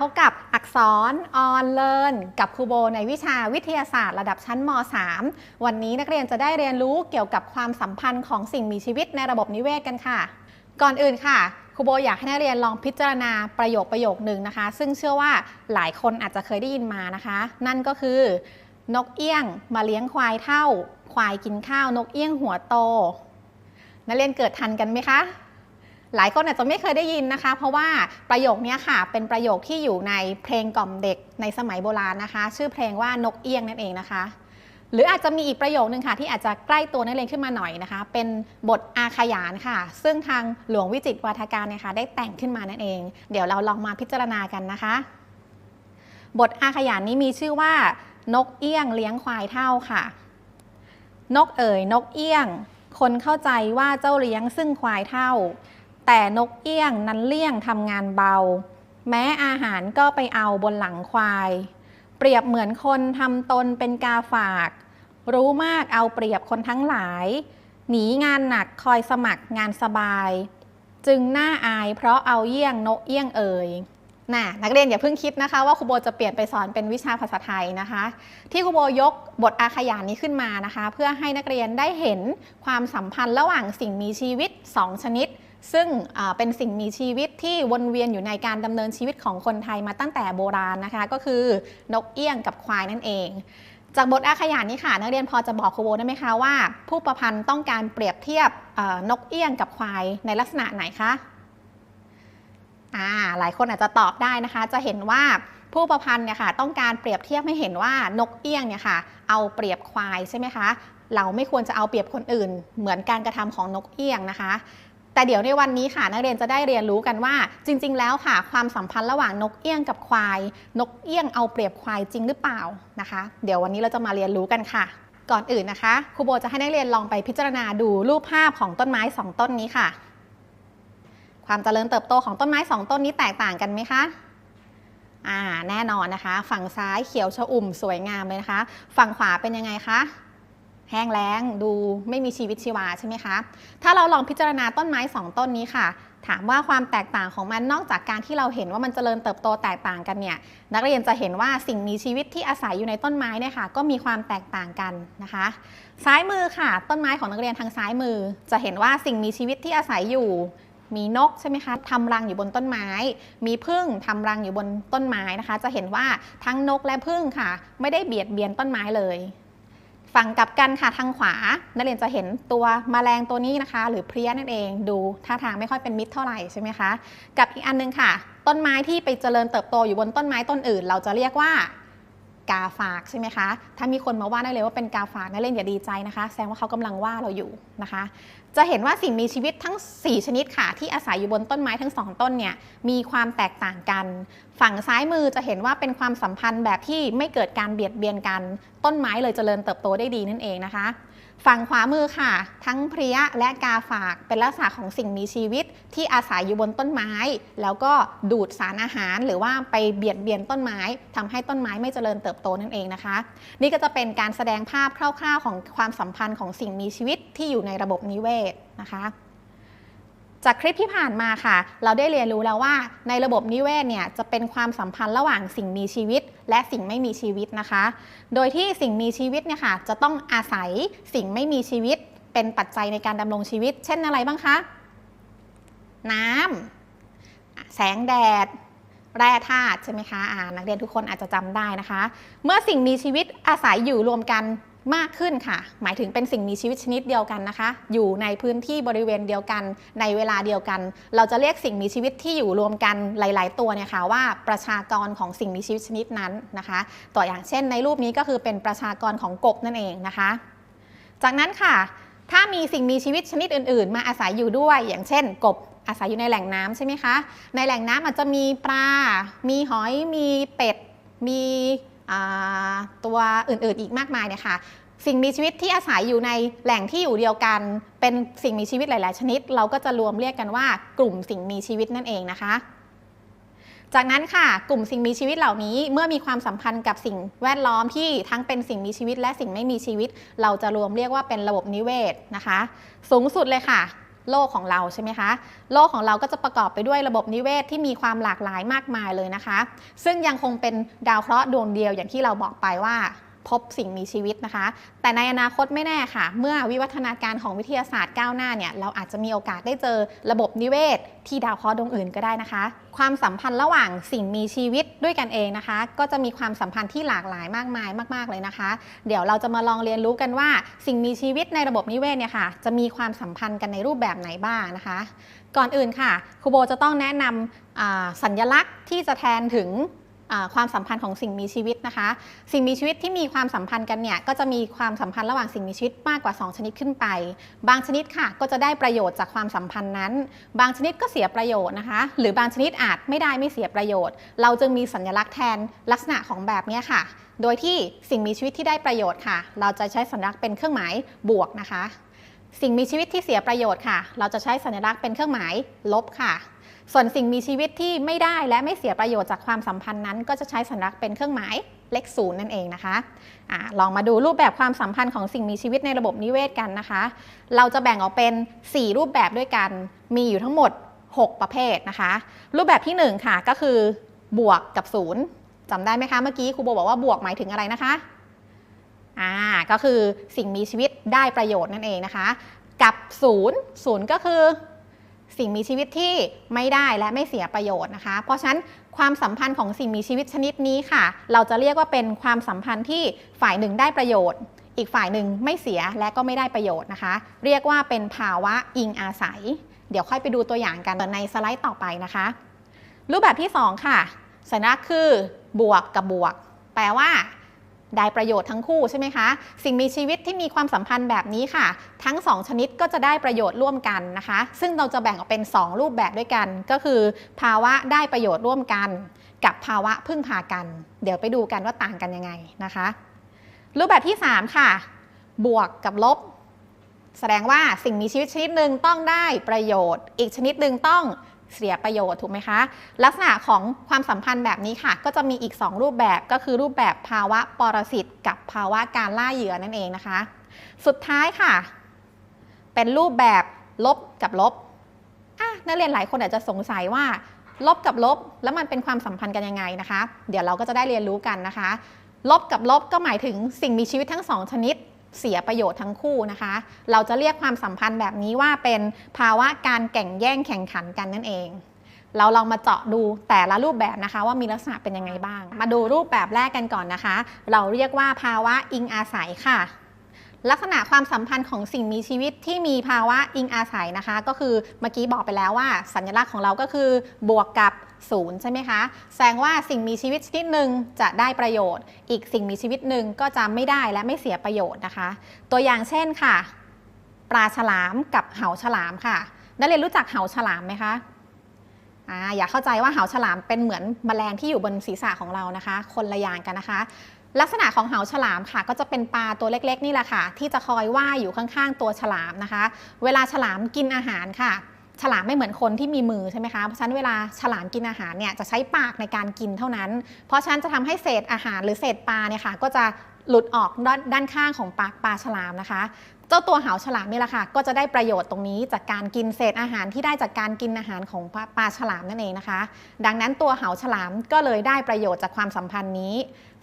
พบกับอักษรออนเลินกับครูโบในวิชาวิทยาศาสตร์ระดับชั้นม .3 วันนี้นักเรียนจะได้เรียนรู้เกี่ยวกับความสัมพันธ์ของสิ่งมีชีวิตในระบบนิเวศกันค่ะ ก่อนอื่นค่ะครูโบอยากให้นักเรียนลองพิจารณาประโยคประโยคหนึ่งนะคะ ซึ่งเชื่อว่าหลายคนอาจจะเคยได้ยินมานะคะ นั่นก็คือนกเอี้ยงมาเลี้ยงควายเท่า ควายกินข้าวนกเอี้ยงหัวโต นักเรียนเกิดทันกันไหมคะ หลายคนอาจจะไม่เคยได้ยินนะคะ เพราะว่าประโยคนี้ค่ะ เป็นประโยคที่อยู่ในเพลงกล่อมเด็กในสมัยโบราณนะคะ ชื่อเพลงว่านกเอี้ยงนั่นเองนะคะ หรืออาจจะมีอีกประโยคนึงค่ะ ที่อาจจะใกล้ตัวนักเรียนขึ้นมาหน่อยนะคะ เป็นบทอาขยานค่ะ ซึ่งทางหลวงวิจิตรวาทการเนี่ยค่ะได้แต่งขึ้นมานั่นเอง เดี๋ยวเราลองมาพิจารณากันนะคะ บทอาขยานนี้มีชื่อว่า นกเอี้ยงเลี้ยงควายเท่าค่ะ นกเอ๋ยนกเอี้ยง คนเข้าใจว่าเจ้าเลี้ยงซึ่งควายเท่า แต่นกเอี้ยงนั้นเลี่ยงทำงานเบา แม้อาหารก็ไปเอาบนหลังควาย เปรียบเหมือนคนทำตนเป็นกาฝาก รู้มากเอาเปรียบคนทั้งหลาย หนีงานหนักคอยสมัครงานสบาย จึงน่าอายเพราะเอาเยี่ยงนกเอี้ยงเอ่ยน่ะนักเรียนอย่าเพิ่งคิดนะคะว่าครูโบจะเปลี่ยนไปสอนเป็นวิชาภาษาไทยนะคะ ที่ครูโบยกบทอาขยานนี้ขึ้นมานะคะ เพื่อให้นักเรียนได้เห็นความสัมพันธ์ระหว่างสิ่งมีชีวิต 2 ชนิด ซึ่งเป็นสิ่งมีชีวิตที่วนเวียนอยู่ในการดำเนินชีวิตของคนไทยมาตั้งแต่โบราณนะคะ ก็คือนกเอี้ยงกับควายนั่นเอง จากบทอาขยานนี้ค่ะนักเรียนพอจะบอกครูโบได้ไหมคะว่า ผู้ประพันธ์ต้องการเปรียบเทียบนกเอี้ยงกับควายในลักษณะไหนคะอ่าหลายคนอาจจะตอบได้นะคะ จะเห็นว่าผู้ประพันธ์เนี่ยค่ะต้องการเปรียบเทียบให้เห็นว่านกเอี้ยงเนี่ยค่ะเอาเปรียบควายใช่ไหมคะ เราไม่ควรจะเอาเปรียบคนอื่น เหมือนการกระทำของนกเอี้ยงนะคะ แต่เดี๋ยวในวันนี้ค่ะนักเรียนจะได้เรียนรู้กันว่า จริง ๆ แล้วค่ะ ความสัมพันธ์ระหว่างนกเอี้ยงกับควาย นกเอี้ยงเอาเปรียบควายจริงหรือเปล่านะคะ เดี๋ยววันนี้เราจะมาเรียนรู้กันค่ะ ก่อนอื่นนะคะครูโบจะให้นักเรียนลองไปพิจารณาดูรูปภาพของต้นไม้ 2 ต้นนี้ค่ะ ความเจริญเติบโตของต้นไม้ 2 ต้นนี้แตกต่างกันไหมคะอ่าแน่นอนนะคะ ฝั่งซ้ายเขียวชอุ่มสวยงามเลยนะคะ ฝั่งขวาเป็นยังไงคะ แห้งแล้งดูไม่มีชีวิตชีวาใช่ไหมคะ ถ้าเราลองพิจารณาต้นไม้ 2 ต้นนี้ค่ะ ถามว่าความแตกต่างของมันนอกจากการที่เราเห็นว่ามันเจริญเติบโตแตกต่างกันเนี่ย นักเรียนจะเห็นว่าสิ่งมีชีวิตที่อาศัยอยู่ในต้นไม้เนี่ยค่ะก็มีความแตกต่างกันนะคะ ซ้ายมือค่ะ ต้นไม้ของนักเรียนทางซ้ายมือ จะเห็นว่าสิ่งมีชีวิตที่อาศัยอยู่มีนกใช่ไหมคะทำรังอยู่บนต้นไม้ มีผึ้งทำรังอยู่บนต้นไม้นะคะ จะเห็นว่าทั้งนกและผึ้งค่ะ ไม่ได้เบียดเบียนต้นไม้เลย ฝั่งกลับกันค่ะทางขวา นักเรียนจะเห็นตัวแมลงตัวนี้นะคะ หรือเพลี้ยนั่นเองดูท่าทางไม่ค่อยเป็นมิตรเท่าไหร่ใช่ไหมคะกับอีกอันนึงค่ะ ต้นไม้ที่ไปเจริญเติบโตอยู่บนต้นไม้ต้นอื่น เราจะเรียกว่ากาฝากใช่ไหมคะ ถ้ามีคนมาว่าได้เลยว่าเป็นกาฝากนักเรียนอย่าดีใจนะคะ แสดงว่าเขากำลังว่าเราอยู่นะคะ จะเห็นว่าสิ่งมีชีวิตทั้ง 4 ชนิดค่ะ ที่อาศัยอยู่บนต้นไม้ทั้ง 2 ต้นเนี่ยมีความแตกต่างกันฝั่งซ้ายมือจะเห็นว่าเป็นความสัมพันธ์แบบที่ไม่เกิดการเบียดเบียนกัน ต้นไม้เลยเจริญเติบโตได้ดีนั่นเองนะคะ ฝั่งขวามือค่ะ ทั้งเพลี้ยและกาฝากเป็นลักษณะของสิ่งมีชีวิตที่อาศัยอยู่บนต้นไม้ แล้วก็ดูดสารอาหารหรือว่าไปเบียดเบียนต้นไม้ทำให้ต้นไม้ไม่เจริญเติบโตนั่นเองนะคะ นี่ก็จะเป็นการแสดงภาพคร่าว ๆ ของความสัมพันธ์ของสิ่งมีชีวิตที่อยู่ในระบบนิเวศนะคะ จากคลิปที่ผ่านมาค่ะ เราได้เรียนรู้แล้วว่าในระบบนิเวศเนี่ยจะเป็นความสัมพันธ์ระหว่างสิ่งมีชีวิต และสิ่งไม่มีชีวิตนะคะ โดยที่สิ่งมีชีวิตเนี่ยค่ะจะต้องอาศัยสิ่งไม่มีชีวิต เป็นปัจจัยในการดำรงชีวิต เช่นอะไรบ้างคะ น้ำแสงแดด แร่ธาตุใช่ไหมคะนักเรียนทุกคนอาจจะจำได้นะคะ เมื่อสิ่งมีชีวิตอาศัยอยู่รวมกัน มากขึ้นค่ะ หมายถึงเป็นสิ่งมีชีวิตชนิดเดียวกันนะคะ อยู่ในพื้นที่บริเวณเดียวกันในเวลาเดียวกัน เราจะเรียกสิ่งมีชีวิตที่อยู่รวมกันหลาย ๆ ตัวเนี่ยค่ะว่าประชากรของสิ่งมีชีวิตชนิดนั้นนะคะ ตัวอย่างเช่น ในรูปนี้ก็คือเป็นประชากรของกบนั่นเองนะคะ จากนั้นค่ะ ถ้ามีสิ่งมีชีวิตชนิดอื่น ๆ มาอาศัยอยู่ด้วย อย่างเช่น กบอาศัยอยู่ในแหล่งน้ำใช่ไหมคะ ในแหล่งน้ำอาจจะมีปลา มีหอย มีเป็ด มี ตัวอื่นๆอีกมากมายเนี่ยค่ะสิ่งมีชีวิตที่อาศัยอยู่ในแหล่งที่อยู่เดียวกัน เป็นสิ่งมีชีวิตหลาย ๆ ชนิด เราก็จะรวมเรียกกันว่ากลุ่มสิ่งมีชีวิตนั่นเองนะคะ จากนั้นค่ะ กลุ่มสิ่งมีชีวิตเหล่านี้ เมื่อมีความสัมพันธ์กับสิ่งแวดล้อมที่ทั้งเป็นสิ่งมีชีวิตและสิ่งไม่มีชีวิต เราจะรวมเรียกว่าเป็นระบบนิเวศนะคะ สูงสุดเลยค่ะ โลกของเราใช่ไหมคะโลกของเราก็จะประกอบไปด้วยระบบนิเวศที่มีความหลากหลายมากมายเลยนะคะ ซึ่งยังคงเป็นดาวเคราะห์ดวงเดียวอย่างที่เราบอกไปว่า พบสิ่งมีชีวิตนะคะ แต่ในอนาคตไม่แน่ค่ะ เมื่อวิวัฒนาการของวิทยาศาสตร์ก้าวหน้าเนี่ยเราอาจจะมีโอกาสได้เจอระบบนิเวศ ที่ดาวเคราะห์ดวงอื่นก็ได้นะคะ ความสัมพันธ์ระหว่างสิ่งมีชีวิตด้วยกันเองนะคะ ก็จะมีความสัมพันธ์ที่หลากหลายมากมายมาก ๆ เลยนะคะ เดี๋ยวเราจะมาลองเรียนรู้กันว่า สิ่งมีชีวิตในระบบนิเวศเนี่ยค่ะจะมีความสัมพันธ์กันในรูปแบบไหนบ้างนะคะ ก่อนอื่นค่ะครูโบจะต้องแนะนำสัญลักษณ์ที่จะแทนถึง ความสัมพันธ์ของสิ่งมีชีวิตนะคะ สิ่งมีชีวิตที่มีความสัมพันธ์กันเนี่ยก็จะมีความสัมพันธ์ระหว่างสิ่งมีชีวิตมากกว่า 2 ชนิดขึ้นไป บางชนิดค่ะก็จะได้ประโยชน์จากความสัมพันธ์นั้น บางชนิดก็เสียประโยชน์นะคะ หรือบางชนิดอาจไม่ได้ไม่เสียประโยชน์ เราจึงมีสัญลักษณ์แทนลักษณะของแบบนี้ค่ะ โดยที่สิ่งมีชีวิตที่ได้ประโยชน์ค่ะ เราจะใช้สัญลักษณ์เป็นเครื่องหมายบวกนะคะ สิ่งมีชีวิตที่เสียประโยชน์ค่ะ เราจะใช้สัญลักษณ์เป็นเครื่องหมายลบค่ะ ส่วนสิ่งมีชีวิตที่ไม่ได้และไม่เสียประโยชน์จากความสัมพันธ์นั้น ก็จะใช้สัญลักษณ์เป็นเครื่องหมายเลขศูนย์นั่นเองนะคะอะลองมาดูรูปแบบความสัมพันธ์ของสิ่งมีชีวิตในระบบนิเวศกันนะคะ เราจะแบ่งออกเป็น 4 รูปแบบด้วยกัน มีอยู่ทั้งหมด 6 ประเภทนะคะ รูปแบบที่ 1 ค่ะก็คือบวกกับศูนย์จำได้ไหมคะเมื่อกี้ครูโบบอกว่าบวกหมายถึงอะไรนะคะ อ่า ก็คือสิ่งมีชีวิตได้ประโยชน์นั่นเองนะคะ กับศูนย์ศูนย์ก็คือ สิ่งมีชีวิตที่ไม่ได้และไม่เสียประโยชน์นะคะ เพราะฉะนั้นความสัมพันธ์ของสิ่งมีชีวิตชนิดนี้ค่ะ เราจะเรียกว่าเป็นความสัมพันธ์ที่ฝ่ายหนึ่งได้ประโยชน์ อีกฝ่ายหนึ่งไม่เสียและก็ไม่ได้ประโยชน์นะคะ เรียกว่าเป็นภาวะอิงอาศัย เดี๋ยวค่อยไปดูตัวอย่างกันในสไลด์ต่อไปนะคะ รูปแบบที่ 2 ค่ะสัญลักษณ์คือบวกกับบวก แปลว่า ได้ประโยชน์ทั้งคู่ใช่ไหมคะ สิ่งมีชีวิตที่มีความสัมพันธ์แบบนี้ค่ะ ทั้ง 2 ชนิดก็จะได้ประโยชน์ร่วมกันนะคะ ซึ่งเราจะแบ่งออกเป็น 2 รูปแบบด้วยกัน ก็คือ ภาวะได้ประโยชน์ร่วมกัน กับภาวะพึ่งพากัน เดี๋ยวไปดูกันว่าต่างกันยังไงนะคะ รูปแบบที่ 3 ค่ะ บวกกับลบ แสดงว่าสิ่งมีชีวิตชนิดหนึ่งต้องได้ประโยชน์ อีกชนิดหนึ่งต้อง เสียประโยชน์ถูกไหมคะ ลักษณะของความสัมพันธ์แบบนี้ค่ะ ก็จะมีอีก 2 รูปแบบก็คือรูปแบบภาวะปรสิตกับภาวะการล่าเหยื่อนั่นเองนะคะ สุดท้ายค่ะ เป็นรูปแบบลบกับลบนักเรียนหลายคนอาจจะสงสัยว่า ลบกับลบแล้วมันเป็นความสัมพันธ์กันยังไงนะคะ เดี๋ยวเราก็จะได้เรียนรู้กันนะคะ ลบกับลบก็หมายถึงสิ่งมีชีวิตทั้งสองชนิด เสียประโยชน์ทั้งคู่นะคะ เราจะเรียกความสัมพันธ์แบบนี้ว่าเป็นภาวะการแข่งแย่งแข่งขันกันนั่นเอง เราลองมาเจาะดูแต่ละรูปแบบนะคะ ว่ามีลักษณะเป็นยังไงบ้าง มาดูรูปแบบแรกกันก่อนนะคะ เราเรียกว่าภาวะอิงอาศัยค่ะ ลักษณะความสัมพันธ์ของสิ่งมีชีวิตที่มีภาวะอิงอาศัยนะคะ ก็คือเมื่อกี้บอกไปแล้วว่า สัญลักษณ์ของเราก็คือบวกกับศูนย์ใช่ไหมคะ แสดงว่าสิ่งมีชีวิตชนิดหนึ่งจะได้ประโยชน์ อีกสิ่งมีชีวิตหนึ่งก็จะไม่ได้และไม่เสียประโยชน์นะคะ ตัวอย่างเช่นค่ะ ปลาฉลามกับเหาฉลามค่ะ นักเรียนรู้จักเหาฉลามไหมคะอ่าอย่าเข้าใจว่าเหาฉลามเป็นเหมือนแมลงที่อยู่บนศีรษะของเรานะคะ คนละอย่างกันนะคะ ลักษณะของเหาฉลามค่ะ ก็จะเป็นปลาตัวเล็กๆ นี่แหละค่ะ ที่จะคอยว่ายอยู่ข้างๆ ตัวฉลามนะคะ เวลาฉลามกินอาหารค่ะ ฉลามไม่เหมือนคนที่มีมือใช่ไหมคะ เพราะฉะนั้นเวลาฉลามกินอาหารเนี่ยจะใช้ปากในการกินเท่านั้น เพราะฉะนั้นจะทำให้เศษอาหารหรือเศษปลาเนี่ยค่ะก็จะหลุดออกด้านข้างของปากปลาฉลามนะคะ จ้าตัวเหาฉลามนี่แหละค่ะ ก็จะได้ประโยชน์ตรงนี้จากการกินเศษอาหารที่ได้จากการกินอาหารของปลาปลาฉลามนั่นเองนะคะ ดังนั้นตัวเหาฉลามก็เลยได้ประโยชน์จากความสัมพันธ์นี้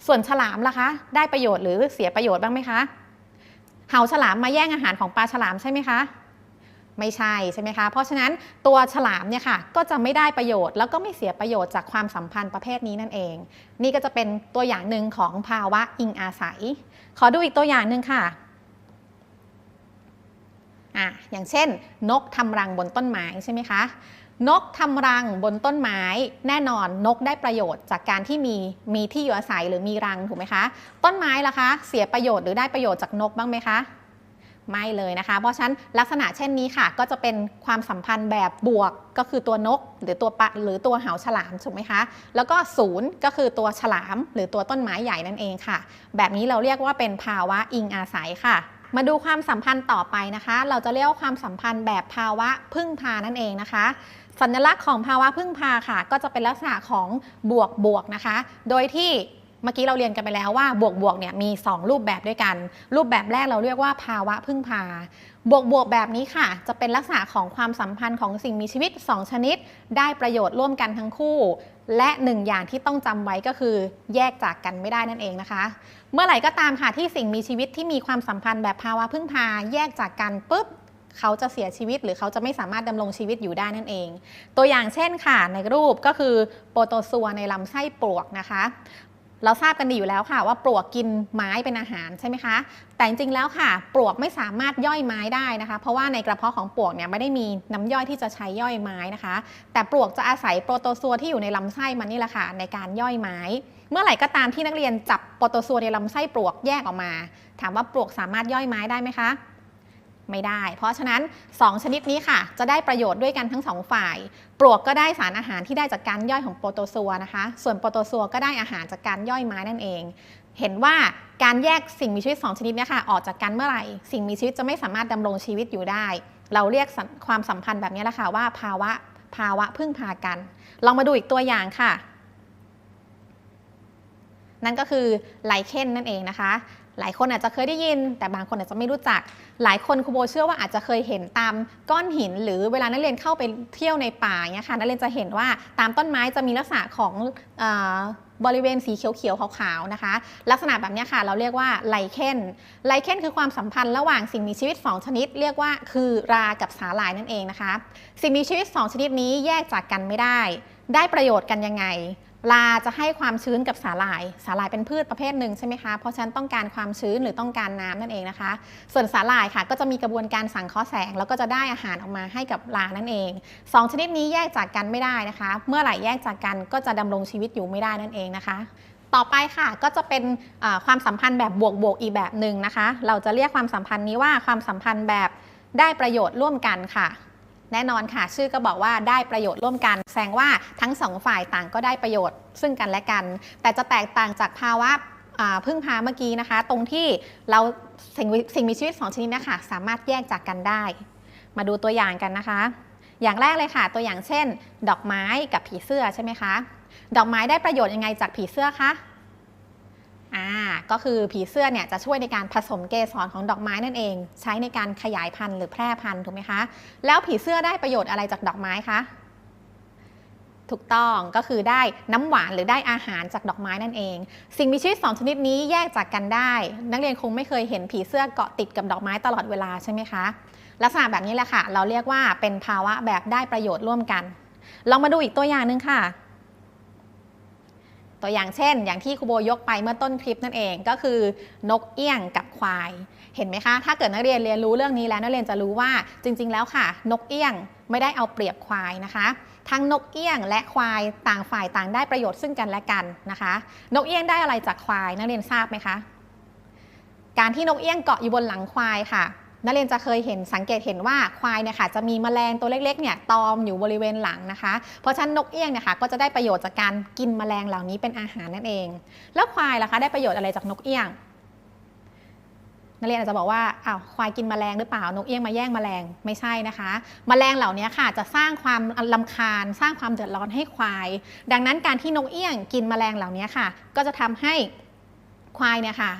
ส่วนฉลามล่ะคะ ได้ประโยชน์หรือเสียประโยชน์บ้างไหมคะเหาฉลามมาแย่งอาหารของปลาฉลามใช่ไหมคะไม่ใช่ใช่ไหมคะ เพราะฉะนั้นตัวฉลามเนี่ยค่ะก็จะไม่ได้ประโยชน์ แล้วก็ไม่เสียประโยชน์จากความสัมพันธ์ประเภทนี้นั่นเอง นี่ก็จะเป็นตัวอย่างหนึ่งของภาวะอิงอาศัย ขอดูอีกตัวอย่างหนึ่งค่ะ อะอย่างเช่น นกทำรังบนต้นไม้ใช่ไหมคะ นกทำรังบนต้นไม้ แน่นอนนกได้ประโยชน์จากการที่มีมีที่อยู่อาศัยหรือมีรังถูกไหมคะ ต้นไม้ล่ะคะ เสียประโยชน์หรือได้ประโยชน์จากนกบ้างไหมคะไม่เลยนะคะ เพราะฉะนั้นลักษณะเช่นนี้ค่ะ ก็จะเป็นความสัมพันธ์แบบบวกก็คือตัวนก หรือตัวปะหรือตัวเหาฉลามถูกไหมคะ แล้วก็ศูนย์ก็คือตัวฉลาม หรือตัวต้นไม้ใหญ่นั่นเองค่ะ แบบนี้เราเรียกว่าเป็นภาวะอิงอาศัยค่ะ มาดูความสัมพันธ์ต่อไปนะคะ เราจะเรียกว่าความสัมพันธ์แบบภาวะพึ่งพานั่นเองนะคะ สัญลักษณ์ของภาวะพึ่งพาค่ะ ก็จะเป็นลักษณะของบวกบวกนะคะ โดยที่เมื่อกี้เราเรียนกันไปแล้วว่าบวกบวกเนี่ยมี 2 รูปแบบด้วยกัน รูปแบบแรกเราเรียกว่าภาวะพึ่งพา บวกบวกแบบนี้ค่ะ จะเป็นลักษณะของความสัมพันธ์ของสิ่งมีชีวิต 2 ชนิด ได้ประโยชน์ร่วมกันทั้งคู่ และหนึ่งอย่างที่ต้องจำไว้ก็คือแยกจากกันไม่ได้นั่นเองนะคะ เมื่อไหร่ก็ตามค่ะที่สิ่งมีชีวิตที่มีความสัมพันธ์แบบภาวะพึ่งพา แยกจากกันปุ๊บเขาจะเสียชีวิตหรือเขาจะไม่สามารถดำรงชีวิตอยู่ได้นั่นเอง ตัวอย่างเช่นค่ะในรูปก็คือโปรโตซัวในลำไส้ปลวกนะคะ เราทราบกันดีอยู่แล้วค่ะ ว่าปลวกกินไม้เป็นอาหารใช่ไหมคะ แต่จริงๆแล้วค่ะ ปลวกไม่สามารถย่อยไม้ได้นะคะ เพราะว่าในกระเพาะของปลวกเนี่ยไม่ได้มีน้ำย่อยที่จะใช้ย่อยไม้นะคะ แต่ปลวกจะอาศัยโปรโตซัวที่อยู่ในลำไส้มันนี่แหละค่ะในการย่อยไม้ เมื่อไหร่ก็ตามที่นักเรียนจับโปรโตซัวในลำไส้ปลวกแยกออกมา ถามว่าปลวกสามารถย่อยไม้ได้ไหมคะ ไม่ได้ เพราะฉะนั้น 2 ชนิดนี้ค่ะ จะได้ประโยชน์ด้วยกันทั้ง 2 ฝ่าย ปลวกก็ได้สารอาหารที่ได้จากการย่อยของโปรโตซัวนะคะ ส่วนโปรโตซัวก็ได้อาหารจากการย่อยไม้นั่นเอง เห็นว่าการแยกสิ่งมีชีวิต 2 ชนิดนี้ค่ะออกจากกันเมื่อไหร่ สิ่งมีชีวิตจะไม่สามารถดำรงชีวิตอยู่ได้ เราเรียกความสัมพันธ์แบบนี้แหละค่ะว่าภาวะภาวะพึ่งพากัน ลองมาดูอีกตัวอย่างค่ะ นั่นก็คือไลเคนนั่นเองนะคะ หลายคนอาจจะเคยได้ยิน แต่บางคนอาจจะไม่รู้จัก หลายคนครูโบเชื่อว่าอาจจะเคยเห็นตามก้อนหิน หรือเวลานักเรียนเข้าไปเที่ยวในป่าเนี่ยค่ะนักเรียนจะเห็นว่าตามต้นไม้จะมีลักษณะของอบริเวณสีเขียวๆขาวๆนะคะ ลักษณะแบบเนี้ยค่ะเราเรียกว่าไลเคนไลเคนคือความสัมพันธ์ระหว่างสิ่งมีชีวิต 2 ชนิด เรียกว่าคือรากับสาหร่ายนั่นเองนะคะ สิ่งมีชีวิต 2 ชนิดนี้แยกจากกันไม่ได้ ได้ประโยชน์กันยังไง ลาจะให้ความชื้นกับสาหร่าย สาหร่ายเป็นพืชประเภทหนึ่งใช่ไหมคะ เพราะฉะนั้นต้องการความชื้นหรือต้องการน้ำนั่นเองนะคะ ส่วนสาหร่ายค่ะก็จะมีกระบวนการสังเคราะห์แสง แล้วก็จะได้อาหารออกมาให้กับลานั่นเองสองชนิดนี้แยกจากกันไม่ได้นะคะ เมื่อไหร่แยกจากกันก็จะดำรงชีวิตอยู่ไม่ได้นั่นเองนะคะต่อไปค่ะก็จะเป็นความสัมพันธ์แบบบวกๆอีกแบบหนึ่งนะคะ เราจะเรียกความสัมพันธ์นี้ว่าความสัมพันธ์แบบได้ประโยชน์ร่วมกันค่ะ แน่นอนค่ะ ชื่อก็บอกว่าได้ประโยชน์ร่วมกัน แสดงว่าทั้งสองฝ่ายต่างก็ได้ประโยชน์ซึ่งกันและกัน แต่จะแตกต่างจากภาวะพึ่งพาเมื่อกี้นะคะ ตรงที่เราสิ่งมีสิ่งมีชีวิตสองชนิดนะคะสามารถแยกจากกันได้ มาดูตัวอย่างกันนะคะ อย่างแรกเลยค่ะ ตัวอย่างเช่น ดอกไม้กับผีเสื้อใช่ไหมคะ ดอกไม้ได้ประโยชน์ยังไงจากผีเสื้อคะ อ่าก็คือผีเสื้อเนี่ยจะช่วยในการผสมเกสรของดอกไม้นั่นเอง ใช้ในการขยายพันธุ์หรือแพร่พันธุ์ถูกไหมคะ แล้วผีเสื้อได้ประโยชน์อะไรจากดอกไม้คะถูกต้องก็คือได้น้ำหวานหรือได้อาหารจากดอกไม้นั่นเอง สิ่งมีชีวิตสองชนิดนี้แยกจากกันได้ นักเรียนคงไม่เคยเห็นผีเสื้อเกาะติดกับดอกไม้ตลอดเวลาใช่ไหมคะลักษณะแบบนี้แหละค่ะ เราเรียกว่าเป็นภาวะแบบได้ประโยชน์ร่วมกัน ลองมาดูอีกตัวอย่างหนึ่งค่ะ ตัวอย่างเช่น อย่างที่ครูโบยกไปเมื่อต้นคลิปนั่นเองก็คือนกเอี้ยงกับควาย เห็นไหมคะ ถ้าเกิดนักเรียนเรียนรู้เรื่องนี้แล้วนักเรียนจะรู้ว่าจริง ๆ แล้วค่ะ นกเอี้ยงไม่ได้เอาเปรียบควายนะคะ ทั้งนกเอี้ยงและควายต่างฝ่ายต่างได้ประโยชน์ซึ่งกันและกันนะคะ นกเอี้ยงได้อะไรจากควายนักเรียนทราบไหมคะ การที่นกเอี้ยงเกาะอยู่บนหลังควายค่ะ นักเรียนจะเคยเห็นสังเกตเห็นว่าควายเนี่ยค่ะจะมีแมลงตัวเล็กๆเนี่ยตอมอยู่บริเวณหลังนะคะ เพราะฉะนั้นนกเอี้ยงเนี่ยค่ะก็จะได้ประโยชน์จากการกินแมลงเหล่านี้เป็นอาหารนั่นเอง แล้วควายล่ะคะได้ประโยชน์อะไรจากนกเอี้ยงนักเรียนอาจจะบอกว่าอ้าวควายกินแมลงหรือเปล่านกเอี้ยงมาแย่งแมลงไม่ใช่นะคะแมลงเหล่านี้ค่ะจะสร้างความลำคาญ สร้างความเดือดร้อนให้ควาย ดังนั้นการที่นกเอี้ยงกินแมลงเหล่านี้ค่ะ ก็จะทำให้ ควายเนี่ยค่ะ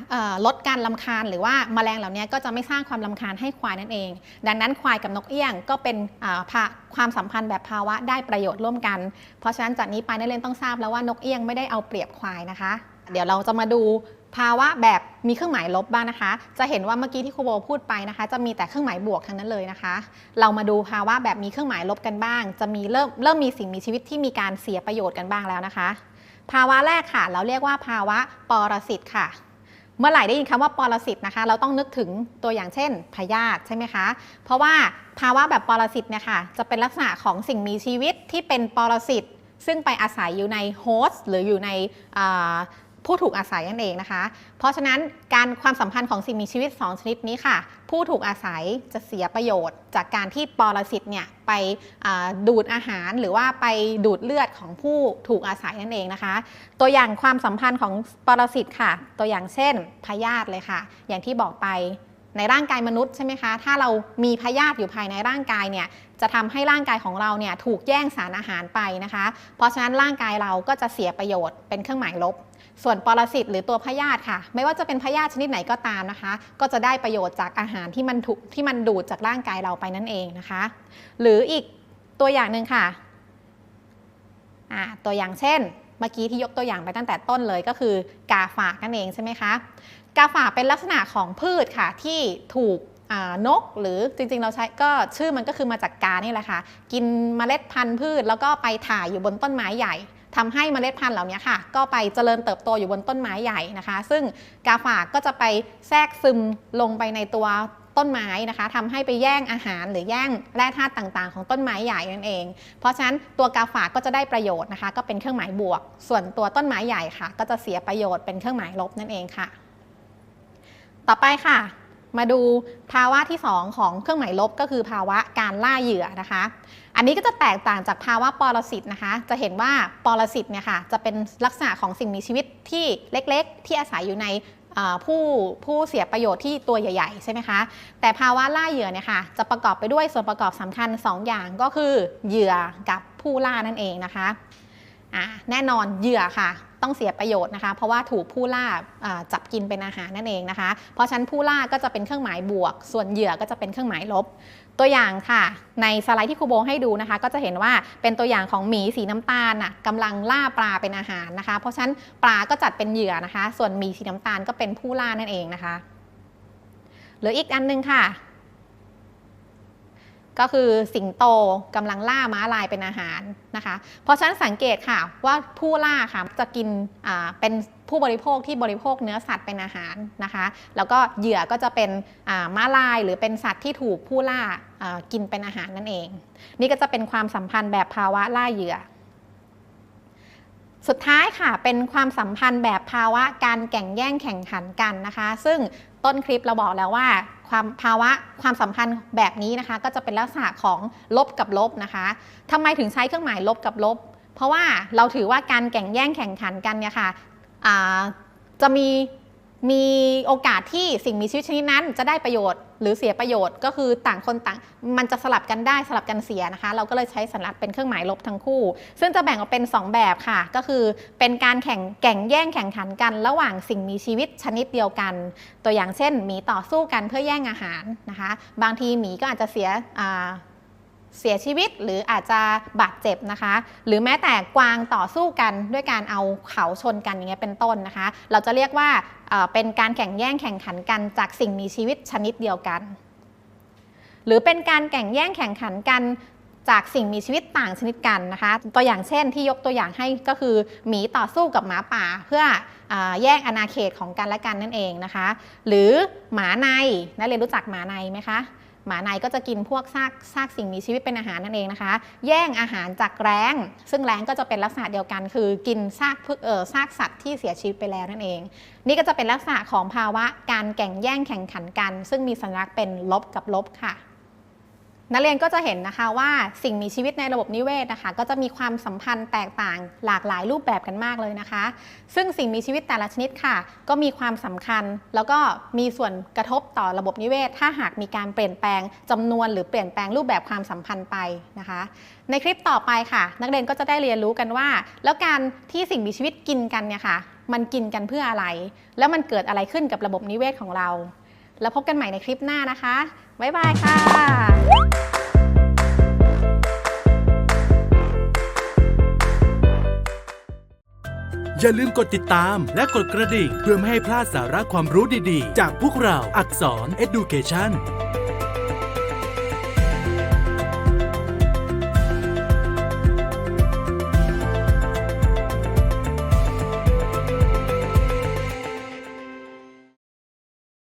ลดการลำคาญหรือว่าแมลงเหล่านี้ก็จะไม่สร้างความลำคาญให้ควายนั่นเอง ดังนั้นควายกับนกเอี้ยงก็เป็นความสัมพันธ์แบบภาวะได้ประโยชน์ร่วมกัน เพราะฉะนั้นจากนี้ไปนักเรียนต้องทราบแล้วว่านกเอี้ยงไม่ได้เอาเปรียบควายนะคะ เดี๋ยวเราจะมาดูภาวะแบบมีเครื่องหมายลบบ้างนะคะ จะเห็นว่าเมื่อกี้ที่ครูโบพูดไปนะคะ จะมีแต่เครื่องหมายบวกทั้งนั้นเลยนะคะ เรามาดูภาวะแบบมีเครื่องหมายลบกันบ้าง จะมีเริ่มเริ่มมีสิ่งมีชีวิตที่มีการเสียประโยชน์กันบ้างแล้วนะคะ ภาวะแรกค่ะ เราเรียกว่าภาวะปรสิตค่ะ เมื่อไหร่ได้ยินคำว่าปรสิตนะคะ เราต้องนึกถึงตัวอย่างเช่นพยาธิใช่ไหมคะ เพราะว่าภาวะแบบปรสิตเนี่ยค่ะจะเป็นลักษณะของสิ่งมีชีวิตที่เป็นปรสิตซึ่งไปอาศัยอยู่ในโฮสต์หรืออยู่ใน ผู้ถูกอาศัยนั่นเองนะคะ เพราะฉะนั้นการความสัมพันธ์ของสิ่งมีชีวิต 2 ชนิดนี้ค่ะ ผู้ถูกอาศัยจะเสียประโยชน์ จากการที่ปรสิตเนี่ยไปดูดอาหารหรือว่าไปดูดเลือดของผู้ถูกอาศัยนั่นเองนะคะ ตัวอย่างความสัมพันธ์ของปรสิตค่ะ ตัวอย่างเช่นพยาธิเลยค่ะ อย่างที่บอกไปในร่างกายมนุษย์ใช่ไหมคะ ถ้าเรามีพยาธิอยู่ภายในร่างกายเนี่ย จะทำให้ร่างกายของเราเนี่ยถูกแย่งสารอาหารไปนะคะ เพราะฉะนั้นร่างกายเราก็จะเสียประโยชน์เป็นเครื่องหมายลบ ส่วนปรสิตหรือตัวพยาธิค่ะ ไม่ว่าจะเป็นพยาธิชนิดไหนก็ตามนะคะ ก็จะได้ประโยชน์จากอาหารที่มันถูกที่มันดูดจากร่างกายเราไปนั่นเองนะคะ หรืออีกตัวอย่างหนึ่งค่ะตัวอย่างเช่น เมื่อกี้ที่ยกตัวอย่างไปตั้งแต่ต้นเลยก็คือกาฝากนั่นเองใช่ไหมคะกาฝากเป็นลักษณะของพืชค่ะที่ถูกนกหรือจริงๆเราใช้ก็ชื่อมันก็คือมาจากกานี่แหละค่ะ กินเมล็ดพันธุ์พืชแล้วก็ไปถ่ายอยู่บนต้นไม้ใหญ่ ทำให้เมล็ดพันธุ์เหล่านี้ค่ะ ก็ไปเจริญเติบโตอยู่บนต้นไม้ใหญ่นะคะ ซึ่งกาฝากก็จะไปแทรกซึมลงไปในตัวต้นไม้นะคะทำให้ไปแย่งอาหารหรือแย่งแร่ธาตุต่างๆ ของต้นไม้ใหญ่นั่นเอง เพราะฉะนั้นตัวกาฝากก็จะได้ประโยชน์นะคะ ก็เป็นเครื่องหมายบวก ส่วนตัวต้นไม้ใหญ่ค่ะ ก็จะเสียประโยชน์เป็นเครื่องหมายลบนั่นเองค่ะ ต่อไปค่ะ มาดูภาวะที่ 2 ของเครื่องหมายลบก็คือภาวะการล่าเหยื่อนะคะ อันนี้ก็จะแตกต่างจากภาวะปรสิตนะคะ จะเห็นว่าปรสิตเนี่ยค่ะจะเป็นลักษณะของสิ่งมีชีวิตที่เล็กๆ ที่อาศัยอยู่ในผู้ผู้เสียประโยชน์ที่ตัวใหญ่ๆใช่ไหมคะ แต่ภาวะล่าเหยื่อเนี่ยค่ะจะประกอบไปด้วยส่วนประกอบสำคัญ 2 อย่างก็คือเหยื่อกับผู้ล่านั่นเองนะคะ แน่นอนเหยื่อค่ะ ต้องเสียประโยชน์นะคะ เพราะว่าถูกผู้ล่าจับกินเป็นอาหารนั่นเองนะคะ เพราะฉันผู้ล่าก็จะเป็นเครื่องหมายบวก ส่วนเหยื่อก็จะเป็นเครื่องหมายลบ ตัวอย่างค่ะ ในสไลด์ที่ครูโบให้ดูนะคะ ก็จะเห็นว่าเป็นตัวอย่างของหมีสีน้ำตาลน่ะกำลังล่าปลาเป็นอาหารนะคะ เพราะฉะนั้นปลาก็จัดเป็นเหยื่อนะคะ ส่วนหมีสีน้ำตาลก็เป็นผู้ล่านั่นเองนะคะหรืออีกอันนึงค่ะ ก็คือสิงโตกำลังล่าม้าลายเป็นอาหารนะคะ เพราะฉะนั้นสังเกตค่ะว่าผู้ล่าค่ะจะกินเป็นผู้บริโภคที่บริโภคเนื้อสัตว์เป็นอาหารนะคะ แล้วก็เหยื่อก็จะเป็นม้าลายหรือเป็นสัตว์ที่ถูกผู้ล่ากินเป็นอาหารนั่นเอง นี่ก็จะเป็นความสัมพันธ์แบบภาวะล่าเหยื่อ สุดท้ายค่ะเป็นความสัมพันธ์แบบภาวะการแข่งแย่งแข่งขันกันนะคะ ซึ่งต้นคลิปเราบอกแล้วว่า ความภาวะความสัมพันธ์แบบนี้นะคะ ก็จะเป็นลักษณะของลบกับลบนะคะทำไมถึงใช้เครื่องหมายลบกับลบ เพราะว่าเราถือว่าการแข่งแย่งแข่งขันกันเนี่ยค่ะจะมี มีโอกาสที่สิ่งมีชีวิตชนิดนั้นจะได้ประโยชน์หรือเสียประโยชน์ ก็คือต่างคนต่างมันจะสลับกันได้สลับกันเสียนะคะ เราก็เลยใช้สัญลักษณ์เป็นเครื่องหมายลบทั้งคู่ ซึ่งจะแบ่งออกเป็น 2 แบบค่ะ ก็คือเป็นการแข่งแข่งแย่งแข่งขันกัน ระหว่างสิ่งมีชีวิตชนิดเดียวกัน ตัวอย่างเช่นหมีต่อสู้กันเพื่อแย่งอาหารนะคะ บางทีหมีก็อาจจะเสีย เสียชีวิตหรืออาจจะบาดเจ็บนะคะ หรือแม้แต่กวางต่อสู้กันด้วยการเอาเขาชนกันอย่างเงี้ยเป็นต้นนะคะ เราจะเรียกว่าเป็นการแข่งแย่งแข่งขันกันจากสิ่งมีชีวิตชนิดเดียวกัน หรือเป็นการแข่งแย่งแข่งขันกันจากสิ่งมีชีวิตต่างชนิดกันนะคะ ตัวอย่างเช่นที่ยกตัวอย่างให้ก็คือหมีต่อสู้กับหมาป่า เพื่ออแย่งอาณาเขตของกันและกันนั่นเองนะคะ หรือหมาในนักเรียนรู้จักหมาในไหมคะ หมาในก็จะกินพวกซากซากสิ่งมีชีวิตเป็นอาหารนั่นเองนะคะ แย่งอาหารจากแร้ง ซึ่งแร้งก็จะเป็นลักษณะเดียวกันคือกินซากพึกเออซากสัตว์ที่เสียชีวิตไปแล้วนั่นเอง นี่ก็จะเป็นลักษณะของภาวะการแข่งแย่งแข่งขันกัน ซึ่งมีสัญลักษณ์เป็นลบกับลบค่ะ นักเรียนก็จะเห็นนะคะว่าสิ่งมีชีวิตในระบบนิเวศนะคะ ก็จะมีความสัมพันธ์แตกต่างหลากหลายรูปแบบกันมากเลยนะคะ ซึ่งสิ่งมีชีวิตแต่ละชนิดค่ะ ก็มีความสำคัญ แล้วก็มีส่วนกระทบต่อระบบนิเวศ ถ้าหากมีการเปลี่ยนแปลงจำนวนหรือเปลี่ยนแปลงรูปแบบความสัมพันธ์ไปนะคะ ในคลิปต่อไปค่ะ นักเรียนก็จะได้เรียนรู้กันว่า แล้วการที่สิ่งมีชีวิตกินกันเนี่ยค่ะ มันกินกันเพื่ออะไร แล้วมันเกิดอะไรขึ้นกับระบบนิเวศของเรา แล้วพบกันใหม่ในคลิปหน้านะคะ บ๊ายบายค่ะอย่าลืมกดติดตามและกดกระดิ่ง เพื่อไม่ให้พลาดสาระความรู้ดีๆ จากพวกเราอักษร Education